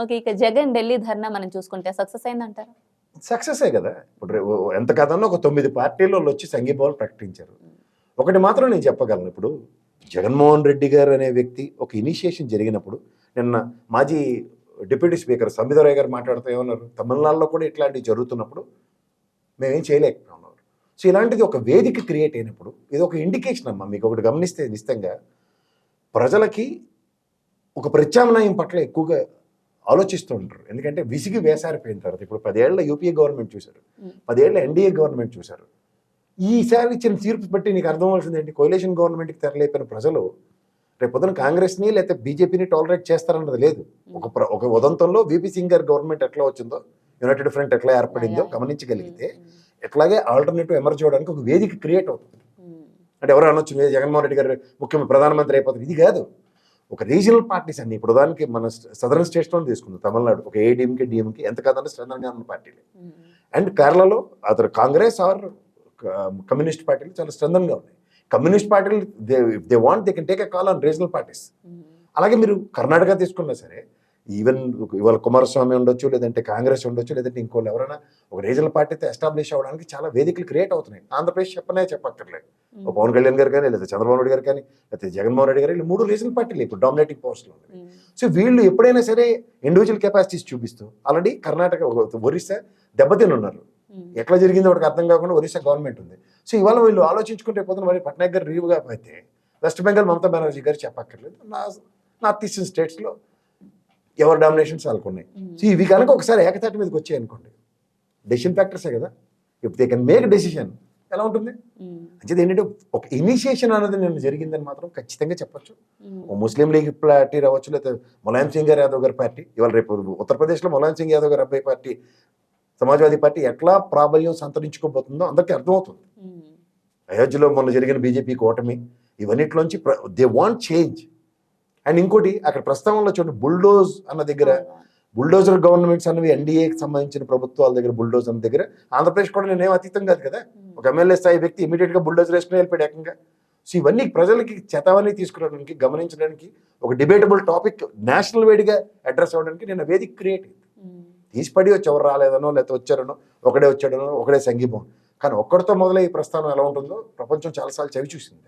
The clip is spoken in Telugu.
ఓకే ఇక జగన్ ఢిల్లీ ధర్నా మనం చూసుకుంటే సక్సెస్ అయిందంటారా? సక్సెసే కదా? ఇప్పుడు ఎంత కాదన్నా ఒక తొమ్మిది పార్టీల వాళ్ళు వచ్చి సంఘీభావాలు ప్రకటించారు. ఒకటి మాత్రం నేను చెప్పగలను ఇప్పుడు జగన్మోహన్ రెడ్డి గారు అనే వ్యక్తి ఒక ఇనిషియేషన్ జరిగినప్పుడు నిన్న మాజీ డిప్యూటీ స్పీకర్ సంబిధరాయ్ గారు మాట్లాడుతూ ఏమన్నారు? తమిళనాడులో కూడా ఇట్లాంటివి జరుగుతున్నప్పుడు మేమేం చేయలేకపోతున్నారు సో ఇలాంటిది ఒక వేదిక క్రియేట్ అయినప్పుడు ఇది ఒక ఇండికేషన్ అమ్మా మీకు ఒకటి గమనిస్తే నిశ్చితంగా ప్రజలకి ఒక ప్రత్యామ్నాయం పట్ల ఎక్కువగా ఆలోచిస్తూ ఉంటారు. ఎందుకంటే విసిగి వేసారిపోయిన తర్వాత ఇప్పుడు పదేళ్ళ యూపీఏ గవర్నమెంట్ చూశారు. పదేళ్ళ ఎన్డీఏ గవర్నమెంట్ చూశారు. ఈసారి ఇచ్చిన తీర్పు బట్టి నీకు అర్థం అవ్వాల్సింది ఏంటి కోయిలేషన్ గవర్నమెంట్కి తెరలేపిన ప్రజలు రేపు పొద్దున కాంగ్రెస్ని లేకపోతే బీజేపీని టాలరేట్ చేస్తారన్నది లేదు. ఒక ప్ర ఒక ఉదంతంలో వీపీ సింగ్ గారి గవర్నమెంట్ ఎట్లా వచ్చిందో యునైటెడ్ ఫ్రంట్ ఎట్లా ఏర్పడిందో గమనించగలిగితే ఎట్లాగే ఆల్టర్నేటివ్ ఎమర్జ్ అవ్వడానికి ఒక వేదిక క్రియేట్ అవుతుంది. అంటే ఎవరు అనొచ్చు "మీరు జగన్మోహన్ రెడ్డి గారు ముఖ్యమంత్రి ప్రధానమంత్రి అయిపోతారు. ఇది కాదు. ఒక రీజనల్ పార్టీస్ అన్ని ఇప్పుడు దానికి మన సదరన్ స్టేట్స్లో తీసుకుందాం తమిళనాడు ఒక ఏడీఎంకే డిఎంకే ఎంత కాదంటే ఉన్న పార్టీలు. అండ్ కేరళలో అతను కాంగ్రెస్ ఆర్ కమ్యూనిస్ట్ పార్టీలు చాలా స్ట్రెంథన్గా ఉన్నాయి. కమ్యూనిస్ట్ పార్టీలు they they want they can take a call on regional parties. అలాగే మీరు కర్ణాటక తీసుకున్నా సరే ఈవెన్ ఇవాళ కుమారస్వామి ఉండొచ్చు లేదంటే కాంగ్రెస్ ఉండొచ్చు లేదంటే ఇంకోళ్ళు ఎవరైనా ఒక రీజనల్ పార్టీతో ఎస్టాబ్లిష్ అవ్వడానికి చాలా వేదికలు క్రియేట్ అవుతున్నాయి. ఆంధ్రప్రదేశ్ చెప్పనే చెప్పక్కర్లేదు. పవన్ కళ్యాణ్ గారు కానీ లేదా చంద్రబాబు నాయుడు గారు కానీ లేకపోతే జగన్మోహన్ రెడ్డి గారు వీళ్ళు మూడు రీజనల్ పార్టీలు ఇప్పుడు డామినేటింగ్ పోస్టులు ఉన్నాయి. సో వీళ్ళు ఎప్పుడైనా సరే ఇండివిజువల్ కెపాసిటీస్ చూపిస్తూ ఆల్రెడీ కర్ణాటక ఒరిస్సా దెబ్బతిని ఉన్నారు. ఎట్లా జరిగిందో వాడికి అర్థం కాకుండా ఒరిస్సా గవర్నమెంట్ ఉంది. సో ఇవాళ వీళ్ళు ఆలోచించుకుంటే పోతున్న మరి పట్నాయక్ గారు రీవ్గా అయితే వెస్ట్ బెంగాల్ మమతా బెనర్జీ గారు చెప్పక్కర్లేదు. నా నార్త్ ఈస్టర్న్ స్టేట్స్లో ఎవరి డామినేషన్స్ వాళ్ళకు ఉన్నాయి. సో ఇవి కనుక ఒకసారి ఏకతాటి మీదకి వచ్చాయి అనుకోండి డెసిషన్ ఫ్యాక్టర్సే కదా. If they can make decision ఎలా ఉంటుంది? అంటే ఏంటంటే ఒక ఇనిషియేషన్ అనేది నేను జరిగిందని మాత్రం ఖచ్చితంగా చెప్పొచ్చు. ముస్లిం లీగ్ పార్టీ రావచ్చు లేదా ములాయం సింగ్ గారు యాదవ్ గారి పార్టీ. ఇవాళ రేపు ఉత్తరప్రదేశ్లో ములాయం సింగ్ యాదవ్ గారి అబ్బాయి పార్టీ సమాజ్వాదీ పార్టీ ఎట్లా ప్రాబల్యం సంతరించుకోబోతుందో అందరికీ అర్థమవుతుంది. అయోధ్యలో మొన్న జరిగిన బీజేపీ కూటమి ఇవన్నిట్లోంచి దే వాంట్ చేంజ్ అండ్ ఇంకోటి అక్కడ ప్రస్తావనలో చూడండి బుల్డోజ్ అన్న దగ్గర బుల్డోజర్ గవర్నమెంట్స్ అనేవి ఎన్డీఏకి సంబంధించిన ప్రభుత్వాల దగ్గర బుల్డోజ్ అన్న దగ్గర. ఆంధ్రప్రదేశ్ కూడా నేనేం అతీతం కాదు కదా. ఒక ఎమ్మెల్యే స్థాయి వ్యక్తి ఇమీడియట్గా బుల్డోజర్ వేసుకుని వెళ్ళిపోయాడు ఏకంగా. సో ఇవన్నీ ప్రజలకి చతవని తీసుకురావడానికి గమనించడానికి ఒక డిబేటబుల్ టాపిక్ నేషనల్ వేడిగా అడ్రస్ అవ్వడానికి నేను వేదిక క్రియేట్ అయింది. తీసి పడి వచ్చి ఎవరు రాలేదనో లేకపోతే వచ్చారనో ఒకడే వచ్చాడనో ఒకడే సంగీతం కానీ ఒక్కడితో మొదలై ఈ ప్రస్థానం ఎలా ఉంటుందో ప్రపంచం చాలాసార్లు చవి చూసింది